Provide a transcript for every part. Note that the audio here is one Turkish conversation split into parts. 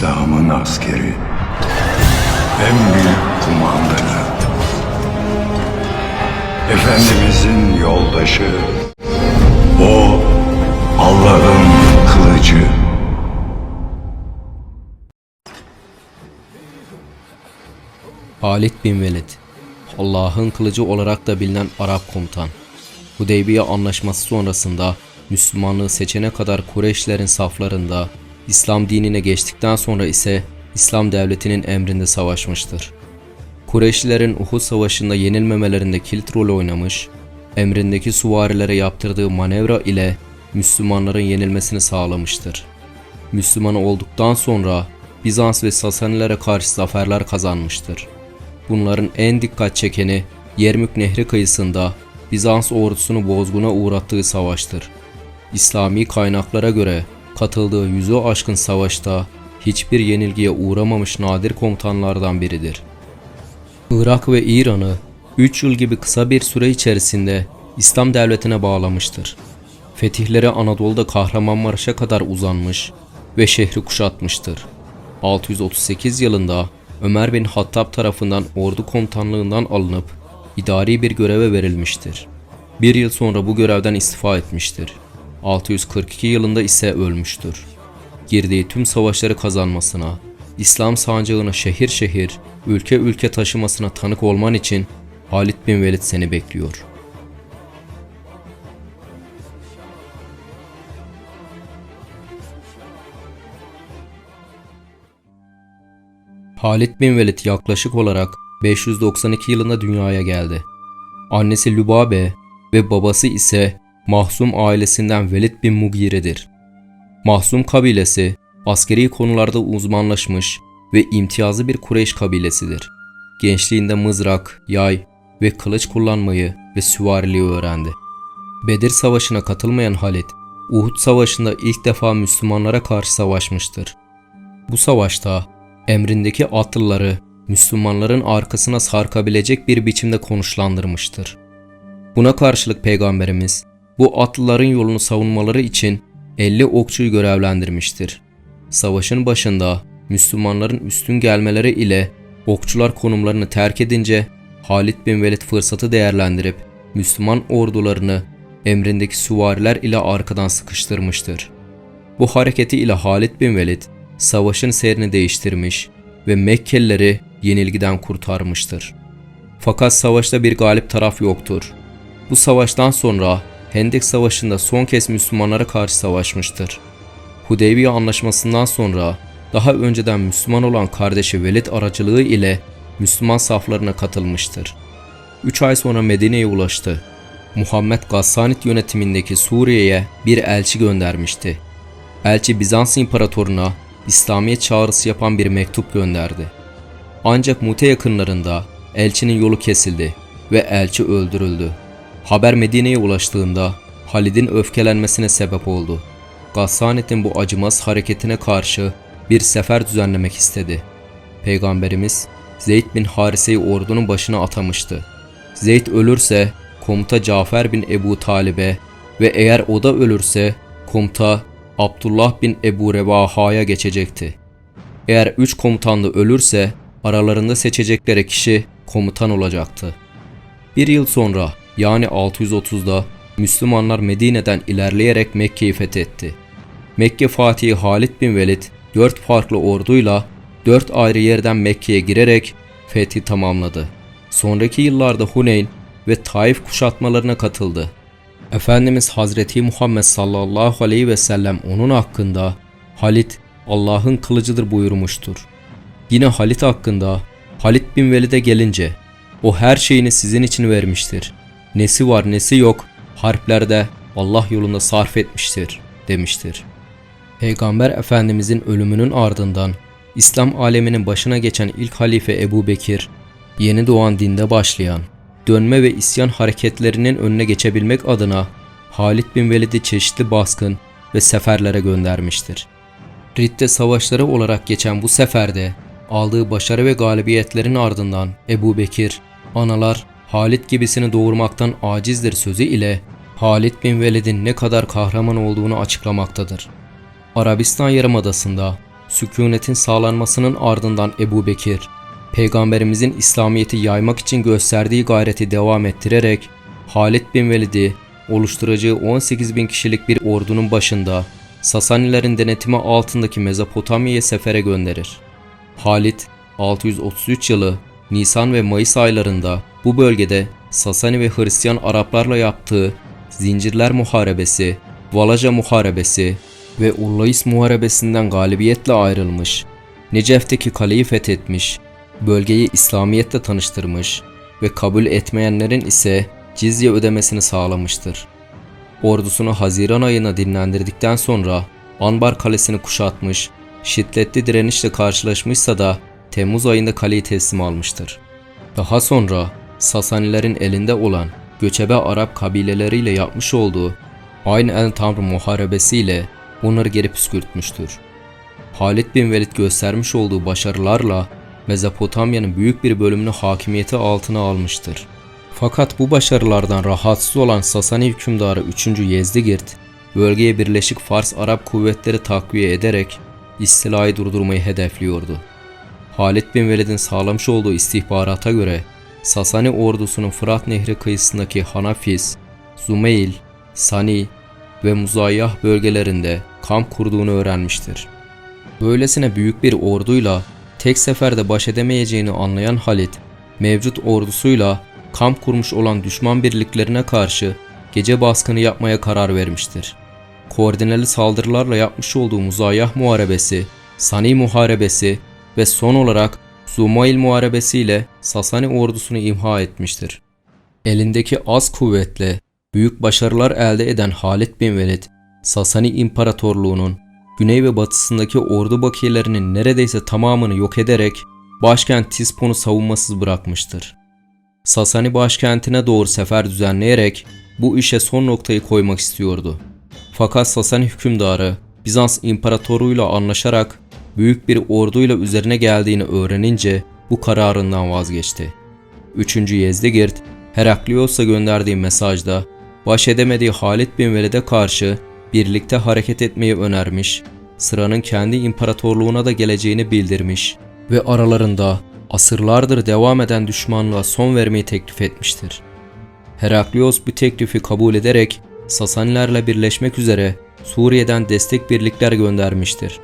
İslam'ın askeri, en büyük kumandanı, Efendimizin yoldaşı, o Allah'ın kılıcı. Halid bin Velid, Allah'ın kılıcı olarak da bilinen Arap komutan. Hudeybiye anlaşması sonrasında Müslümanlığı seçene kadar Kureyşlerin saflarında İslam dinine geçtikten sonra ise İslam devletinin emrinde savaşmıştır. Kureyşlilerin Uhud savaşında yenilmemelerinde kilit rol oynamış, emrindeki suvarilere yaptırdığı manevra ile Müslümanların yenilmesini sağlamıştır. Müslüman olduktan sonra Bizans ve Sasanilere karşı zaferler kazanmıştır. Bunların en dikkat çekeni Yermük Nehri kıyısında Bizans ordusunu bozguna uğrattığı savaştır. İslami kaynaklara göre katıldığı yüzü aşkın savaşta hiçbir yenilgiye uğramamış nadir komutanlardan biridir. Irak ve İran'ı 3 yıl gibi kısa bir süre içerisinde İslam devletine bağlamıştır. Fetihleri Anadolu'da Kahramanmaraş'a kadar uzanmış ve şehri kuşatmıştır. 638 yılında Ömer bin Hattab tarafından ordu komutanlığından alınıp idari bir göreve verilmiştir. Bir yıl sonra bu görevden istifa etmiştir. 642 yılında ise ölmüştür. Girdiği tüm savaşları kazanmasına, İslam sancağını şehir şehir, ülke ülke taşımasına tanık olman için Halid bin Velid seni bekliyor. Halid bin Velid yaklaşık olarak 592 yılında dünyaya geldi. Annesi Lübabe ve babası ise Mahsum ailesinden Velid bin Mugire'dir. Mahsum kabilesi askeri konularda uzmanlaşmış ve imtiyazlı bir Kureyş kabilesidir. Gençliğinde mızrak, yay ve kılıç kullanmayı ve süvariliği öğrendi. Bedir Savaşı'na katılmayan Halid, Uhud Savaşı'nda ilk defa Müslümanlara karşı savaşmıştır. Bu savaşta emrindeki atlıları Müslümanların arkasına sarkabilecek bir biçimde konuşlandırmıştır. Buna karşılık Peygamberimiz bu atlıların yolunu savunmaları için 50 okçuyu görevlendirmiştir. Savaşın başında Müslümanların üstün gelmeleri ile okçular konumlarını terk edince Halid bin Velid fırsatı değerlendirip Müslüman ordularını emrindeki süvariler ile arkadan sıkıştırmıştır. Bu hareketi ile Halid bin Velid savaşın seyrini değiştirmiş ve Mekkelileri yenilgiden kurtarmıştır. Fakat savaşta bir galip taraf yoktur. Bu savaştan sonra Hendek Savaşı'nda son kez Müslümanlara karşı savaşmıştır. Hudeybiye Anlaşması'ndan sonra daha önceden Müslüman olan kardeşi Velid aracılığı ile Müslüman saflarına katılmıştır. 3 ay sonra Medine'ye ulaştı. Muhammed Gassanid yönetimindeki Suriye'ye bir elçi göndermişti. Elçi Bizans İmparatoruna İslamiyet çağrısı yapan bir mektup gönderdi. Ancak Mute yakınlarında elçinin yolu kesildi ve elçi öldürüldü. Haber Medine'ye ulaştığında Halid'in öfkelenmesine sebep oldu. Gassanet'in bu acımaz hareketine karşı bir sefer düzenlemek istedi. Peygamberimiz Zeyd bin Harise'yi ordunun başına atamıştı. Zeyd ölürse komuta Cafer bin Ebu Talib'e ve eğer o da ölürse komuta Abdullah bin Ebu Revaha'ya geçecekti. Eğer üç komutanlı ölürse aralarında seçecekleri kişi komutan olacaktı. Bir yıl sonra yani 630'da Müslümanlar Medine'den ilerleyerek Mekke'yi fethetti. Mekke Fatihi Halid bin Velid dört farklı orduyla dört ayrı yerden Mekke'ye girerek fethi tamamladı. Sonraki yıllarda Huneyn ve Taif kuşatmalarına katıldı. Efendimiz Hazreti Muhammed sallallahu aleyhi ve sellem onun hakkında Halit Allah'ın kılıcıdır buyurmuştur. Yine Halit hakkında Halit bin Velid'e gelince o her şeyini sizin için vermiştir. Nesi var nesi yok harplerde Allah yolunda sarf etmiştir demiştir. Peygamber Efendimizin ölümünün ardından İslam aleminin başına geçen ilk halife Ebu Bekir, yeni doğan dinde başlayan dönme ve isyan hareketlerinin önüne geçebilmek adına Halid bin Velid'i çeşitli baskın ve seferlere göndermiştir. Ridde savaşları olarak geçen bu seferde aldığı başarı ve galibiyetlerin ardından Ebu Bekir, analar Halid gibisini doğurmaktan acizdir sözü ile Halid bin Velid'in ne kadar kahraman olduğunu açıklamaktadır. Arabistan Yarımadası'nda sükunetin sağlanmasının ardından Ebu Bekir, Peygamberimizin İslamiyet'i yaymak için gösterdiği gayreti devam ettirerek Halid bin Velid'i oluşturacağı 18 bin kişilik bir ordunun başında Sasanilerin denetimi altındaki Mezopotamya'ya sefere gönderir. Halit 633 yılı Nisan ve Mayıs aylarında bu bölgede Sasani ve Hristiyan Araplarla yaptığı Zincirler Muharebesi, Valaca Muharebesi ve Ullais Muharebesinden galibiyetle ayrılmış, Necef'teki kaleyi fethetmiş, bölgeyi İslamiyetle tanıştırmış ve kabul etmeyenlerin ise cizye ödemesini sağlamıştır. Ordusunu Haziran ayına dinlendirdikten sonra Anbar Kalesi'ni kuşatmış, şiddetli direnişle karşılaşmışsa da Temmuz ayında kaleyi teslim almıştır. Daha sonra Sasanilerin elinde olan göçebe Arap kabileleriyle yapmış olduğu aynı El Tanrı muharebesiyle onları geri püskürtmüştür. Halid bin Velid göstermiş olduğu başarılarla Mezopotamya'nın büyük bir bölümünü hakimiyeti altına almıştır. Fakat bu başarılardan rahatsız olan Sasani hükümdarı 3. Yezdigirt, bölgeye Birleşik Fars Arap kuvvetleri takviye ederek istilayı durdurmayı hedefliyordu. Halid bin Velid'in sağlamış olduğu istihbarata göre Sasani ordusunun Fırat Nehri kıyısındaki Hanafis, Zumeyl, Sani ve Muzayyah bölgelerinde kamp kurduğunu öğrenmiştir. Böylesine büyük bir orduyla tek seferde baş edemeyeceğini anlayan Halid, mevcut ordusuyla kamp kurmuş olan düşman birliklerine karşı gece baskını yapmaya karar vermiştir. Koordineli saldırılarla yapmış olduğu Muzayyah Muharebesi, Sani Muharebesi ve son olarak Zumail Muharebesi ile Sasani ordusunu imha etmiştir. Elindeki az kuvvetle büyük başarılar elde eden Halid bin Velid, Sasani İmparatorluğu'nun güney ve batısındaki ordu bakiyelerinin neredeyse tamamını yok ederek başkent Tispon'u savunmasız bırakmıştır. Sasani başkentine doğru sefer düzenleyerek bu işe son noktayı koymak istiyordu. Fakat Sasani hükümdarı Bizans imparatoruyla anlaşarak büyük bir orduyla üzerine geldiğini öğrenince bu kararından vazgeçti. 3. Yezdigirt, Heraklios'a gönderdiği mesajda baş edemediği Halid bin Velid'e karşı birlikte hareket etmeyi önermiş, sıranın kendi imparatorluğuna da geleceğini bildirmiş ve aralarında asırlardır devam eden düşmanlığa son vermeyi teklif etmiştir. Heraklios bu teklifi kabul ederek Sasanilerle birleşmek üzere Suriye'den destek birlikler göndermiştir.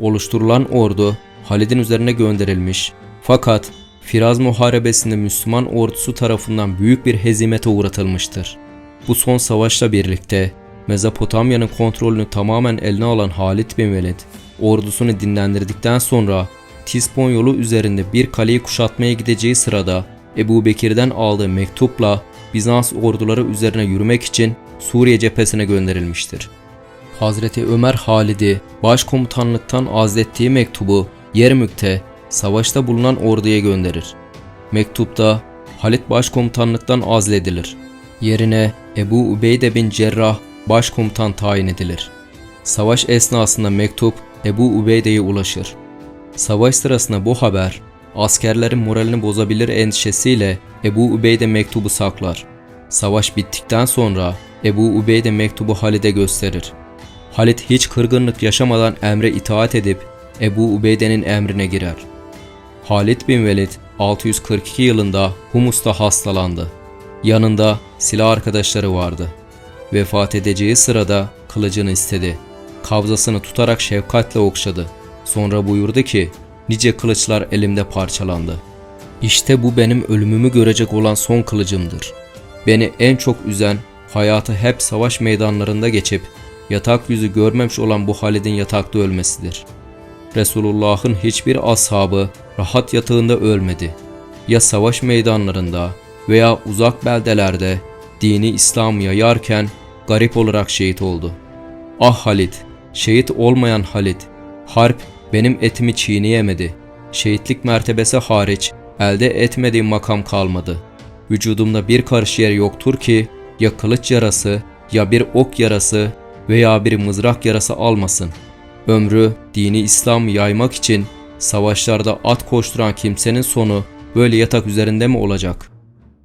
Oluşturulan ordu Halid'in üzerine gönderilmiş fakat Firaz Muharebesi'nde Müslüman ordusu tarafından büyük bir hezimete uğratılmıştır. Bu son savaşla birlikte Mezopotamya'nın kontrolünü tamamen eline alan Halid bin Velid, ordusunu dinlendirdikten sonra Tispon yolu üzerinde bir kaleyi kuşatmaya gideceği sırada Ebu Bekir'den aldığı mektupla Bizans orduları üzerine yürümek için Suriye cephesine gönderilmiştir. Hazreti Ömer Halid'i başkomutanlıktan azlettiği mektubu Yermük'te savaşta bulunan orduya gönderir. Mektupta Halid başkomutanlıktan azledilir. Yerine Ebu Ubeyde bin Cerrah başkomutan tayin edilir. Savaş esnasında mektup Ebu Ubeyde'ye ulaşır. Savaş sırasında bu haber askerlerin moralini bozabilir endişesiyle Ebu Ubeyde mektubu saklar. Savaş bittikten sonra Ebu Ubeyde mektubu Halid'e gösterir. Halid hiç kırgınlık yaşamadan emre itaat edip Ebu Ubeyde'nin emrine girer. Halid bin Velid 642 yılında Humus'ta hastalandı. Yanında silah arkadaşları vardı. Vefat edeceği sırada kılıcını istedi. Kabzasını tutarak şefkatle okşadı. Sonra buyurdu ki, nice kılıçlar elimde parçalandı. İşte bu benim ölümümü görecek olan son kılıcımdır. Beni en çok üzen, hayatı hep savaş meydanlarında geçip, yatak yüzü görmemiş olan bu Halid'in yatakta ölmesidir. Resulullah'ın hiçbir ashabı rahat yatağında ölmedi. Ya savaş meydanlarında veya uzak beldelerde dini İslam yayarken garip olarak şehit oldu. Ah Halid, şehit olmayan Halid, harp benim etimi çiğneyemedi. Şehitlik mertebesi hariç elde etmediğim makam kalmadı. Vücudumda bir karış yer yoktur ki ya kılıç yarası ya bir ok yarası veya bir mızrak yarası almasın. Ömrü dini İslam yaymak için savaşlarda at koşturan kimsenin sonu böyle yatak üzerinde mi olacak?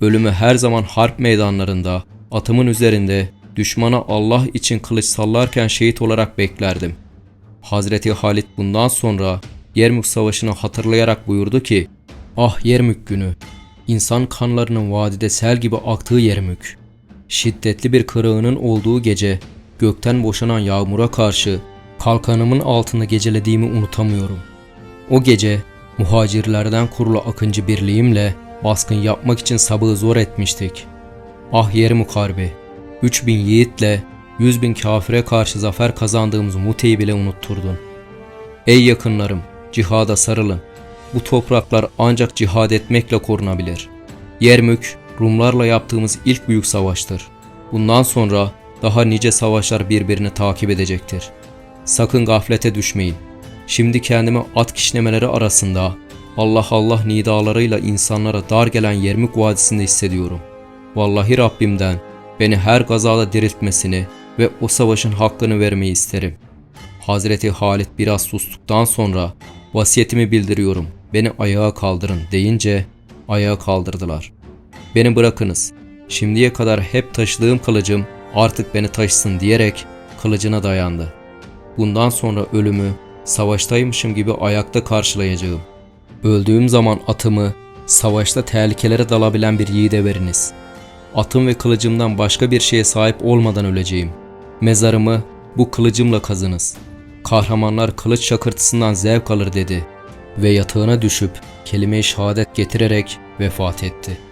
Ölümü her zaman harp meydanlarında, atımın üzerinde, düşmana Allah için kılıç sallarken şehit olarak beklerdim. Hazreti Halid bundan sonra Yermük Savaşı'nı hatırlayarak buyurdu ki, Ah Yermük günü. İnsan kanlarının vadide sel gibi aktığı Yermük. Şiddetli bir kırığının olduğu gece gökten boşanan yağmura karşı kalkanımın altında gecelediğimi unutamıyorum. O gece muhacirlerden kurulu akıncı birliğimle baskın yapmak için sabığı zor etmiştik. Ah Yermük Harbi. 3000 yiğitle 100 bin kafire karşı zafer kazandığımız Mute'yi bile unutturdun. Ey yakınlarım, cihada sarılın. Bu topraklar ancak cihad etmekle korunabilir. Yermük, Rumlarla yaptığımız ilk büyük savaştır. Bundan sonra daha nice savaşlar birbirini takip edecektir. Sakın gaflete düşmeyin. Şimdi kendimi at kişnemeleri arasında Allah Allah nidalarıyla insanlara dar gelen Yermük Vadisi'nde hissediyorum. Vallahi Rabbimden beni her gazada diriltmesini ve o savaşın hakkını vermeyi isterim. Hazreti Halit biraz sustuktan sonra vasiyetimi bildiriyorum. Beni ayağa kaldırın deyince ayağa kaldırdılar. Beni bırakınız. Şimdiye kadar hep taşıdığım kılıcım artık beni taşısın diyerek kılıcına dayandı. Bundan sonra ölümü savaştaymışım gibi ayakta karşılayacağım. Öldüğüm zaman atımı savaşta tehlikelere dalabilen bir yiğide veriniz. Atım ve kılıcımdan başka bir şeye sahip olmadan öleceğim. Mezarımı bu kılıcımla kazınız. Kahramanlar kılıç şakırtısından zevk alır dedi ve yatağına düşüp kelime-i şehadet getirerek vefat etti.''